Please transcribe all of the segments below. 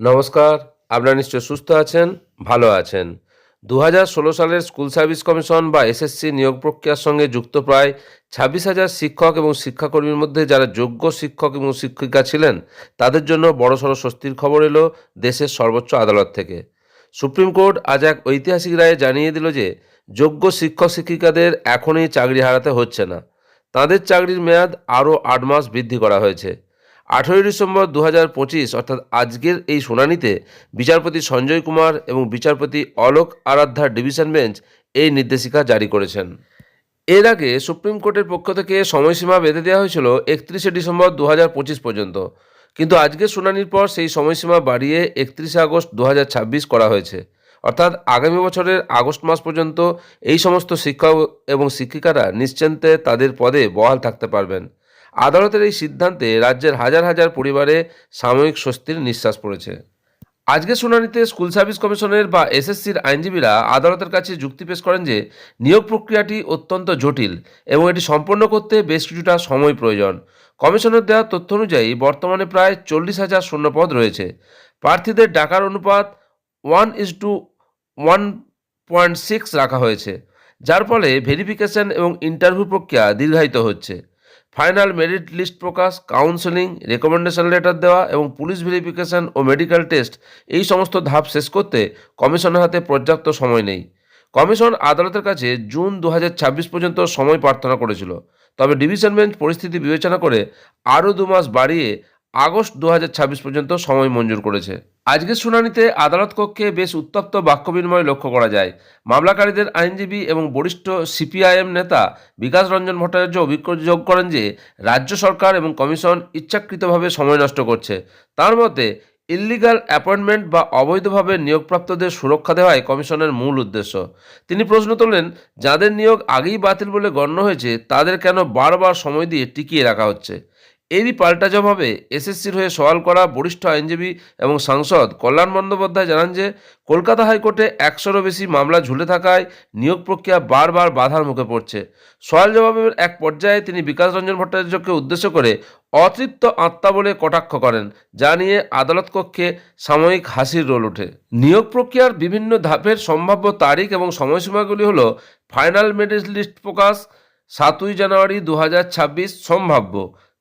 নমস্কার, আপনারা নিশ্চয় সুস্থ আছেন, ভালো আছেন। দু হাজার ষোলো সালের স্কুল সার্ভিস কমিশন বা এসএসসি নিয়োগ প্রক্রিয়ার সঙ্গে যুক্ত প্রায় ছাব্বিশ হাজার শিক্ষক এবং শিক্ষাকর্মীর মধ্যে যারা যোগ্য শিক্ষক এবং শিক্ষিকা ছিলেন, তাদের জন্য বড়সড় স্বস্তির খবর এলো দেশের সর্বোচ্চ আদালত থেকে। সুপ্রিম কোর্ট আজ এক ঐতিহাসিক রায়ে জানিয়ে দিল যে, যোগ্য শিক্ষক শিক্ষিকাদের এখনই চাকরি হারাতে হচ্ছে না। তাদের চাকরির মেয়াদ আরও আট মাস বৃদ্ধি করা হয়েছে। আঠেরোই ডিসেম্বর দু হাজার পঁচিশ, অর্থাৎ আজকের এই শুনানিতে বিচারপতি সঞ্জয় কুমার এবং বিচারপতি অলোক আরাধ্যার ডিভিশন বেঞ্চ এই নির্দেশিকা জারি করেছেন। এর আগে সুপ্রিম কোর্টের পক্ষ থেকে সময়সীমা বেঁধে দেওয়া হয়েছিল একত্রিশে ডিসেম্বর দু হাজার পঁচিশ পর্যন্ত। কিন্তু আজকের শুনানির পর সেই সময়সীমা বাড়িয়ে একত্রিশে আগস্ট দু হাজার ছাব্বিশ করা হয়েছে। অর্থাৎ আগামী বছরের আগস্ট মাস পর্যন্ত এই সমস্ত শিক্ষক এবং শিক্ষিকারা নিশ্চিন্তে তাদের পদে বহাল থাকতে পারবেন। আদালতের এই সিদ্ধান্তে রাজ্যের হাজার হাজার পরিবারে সাময়িক স্বস্তির নিঃশ্বাস পড়েছে। আজকের শুনানিতে স্কুল সার্ভিস কমিশনের বা এসএসসির আইনজীবীরা আদালতের কাছে যুক্তি পেশ করেন যে, নিয়োগ প্রক্রিয়াটি অত্যন্ত জটিল এবং এটি সম্পন্ন করতে বেশ কিছুটা সময় প্রয়োজন। কমিশনের দেওয়া তথ্য অনুযায়ী বর্তমানে প্রায় চল্লিশ হাজার শূন্যপদ রয়েছে। প্রার্থীদের ডাকার অনুপাত one is to one point six রাখা হয়েছে, যার ফলে ভেরিফিকেশন এবং ইন্টারভিউ প্রক্রিয়া দীর্ঘায়িত হচ্ছে। ফাইনাল মেরিট লিস্ট প্রকাশ কাউন্সেলিং রেকমেন্ডেশন লেটার দেওয়া এবং পুলিশ ভেরিফিকেশন ও মেডিকেল টেস্ট এই সমস্ত ধাপ শেষ করতে কমিশনের হাতে পর্যাপ্ত সময় নেই। কমিশন আদালতের কাছে জুন দু হাজার ছাব্বিশ পর্যন্ত সময় প্রার্থনা করেছিল। তবে ডিভিশন বেঞ্চ পরিস্থিতি বিবেচনা করে আরও দু মাস বাড়িয়ে আগস্ট দু হাজার ছাব্বিশ পর্যন্ত সময় মঞ্জুর করেছে। আজকের শুনানিতে আদালত কক্ষে বেশ উত্তপ্ত বাক্য বিনিময় লক্ষ্য করা যায়। মামলাকারীদের আইনজীবী এবং বরিষ্ঠ সিপিআইএম নেতা বিকাশ রঞ্জন ভট্টাচার্য অভিযোগ করেন যে, রাজ্য সরকার এবং কমিশন ইচ্ছাকৃতভাবে সময় নষ্ট করছে। তার মতে, ইল্লিগাল অ্যাপয়েন্টমেন্ট বা অবৈধভাবে নিয়োগপ্রাপ্তদের সুরক্ষা দেওয়াই কমিশনের মূল উদ্দেশ্য। তিনি প্রশ্ন তোলেন, যাদের নিয়োগ আগেই বাতিল বলে গণ্য হয়েছে, তাদের কেন বারবার সময় দিয়ে টিকিয়ে রাখা হচ্ছে? এরই পাল্টা জবাবে এসএসসির হয়ে সওয়াল করা বরিষ্ঠ আইনজীবী এবং সাংসদ কল্যাণ বন্দ্যোপাধ্যায় জানান যে, কলকাতা হাইকোর্টে একশোরও বেশি মামলা ঝুলে থাকায় নিয়োগ প্রক্রিয়া বারবার বাধার মুখে পড়ছে। সওয়াল জবাবের এক পর্যায়ে তিনি বিকাশ রঞ্জন ভট্টাচার্যকে উদ্দেশ্য করে অতৃপ্ত আত্মা বলে কটাক্ষ করেন, যা নিয়ে আদালত কক্ষে সাময়িক হাসির রোল ওঠে। নিয়োগ প্রক্রিয়ার বিভিন্ন ধাপের সম্ভাব্য তারিখ এবং সময়সীমাগুলি হল ফাইনাল মেরিট লিস্ট প্রকাশ, সাতই জানুয়ারি দু হাজার ছাব্বিশ সম্ভাব্য।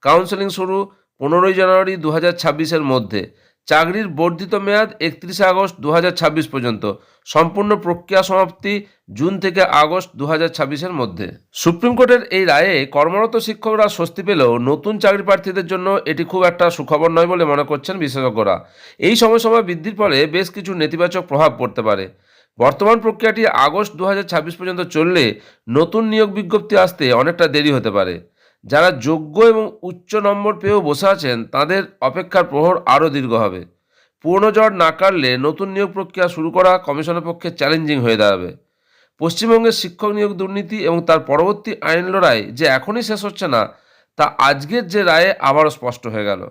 কাউন্সেলিং শুরু পনেরোই জানুয়ারি দু হাজার ছাব্বিশের মধ্যে। চাকরির বর্ধিত মেয়াদ একত্রিশে আগস্ট দু হাজার ছাব্বিশ পর্যন্ত। সম্পূর্ণ প্রক্রিয়া সমাপ্তি জুন থেকে আগস্ট দু হাজার ছাব্বিশের মধ্যে। সুপ্রিম কোর্টের এই রায়ে কর্মরত শিক্ষকরা স্বস্তি পেলেও নতুন চাকরি প্রার্থীদের জন্য এটি খুব একটা সুখবর নয় বলে মনে করছেন বিশেষজ্ঞরা। এই সময় সময়সীমা বৃদ্ধির ফলে বেশ কিছু নেতিবাচক প্রভাব পড়তে পারে। বর্তমান প্রক্রিয়াটি আগস্ট দু হাজার ছাব্বিশ পর্যন্ত চললে নতুন নিয়োগ বিজ্ঞপ্তি আসতে অনেকটা দেরি হতে পারে। যারা যোগ্য এবং উচ্চ নম্বর পেয়েও বসে আছেন, তাদের অপেক্ষার প্রহর আরও দীর্ঘ হবে। পুরনো জ্বর না কাটলে নতুন নিয়োগ প্রক্রিয়া শুরু করা কমিশনের পক্ষে চ্যালেঞ্জিং হয়ে দাঁড়াবে। পশ্চিমবঙ্গের শিক্ষক নিয়োগ দুর্নীতি এবং তার পরবর্তী আইন লড়াই যে এখনই শেষ হচ্ছে না, তা আজকের যে রায়ে আবারও স্পষ্ট হয়ে গেল।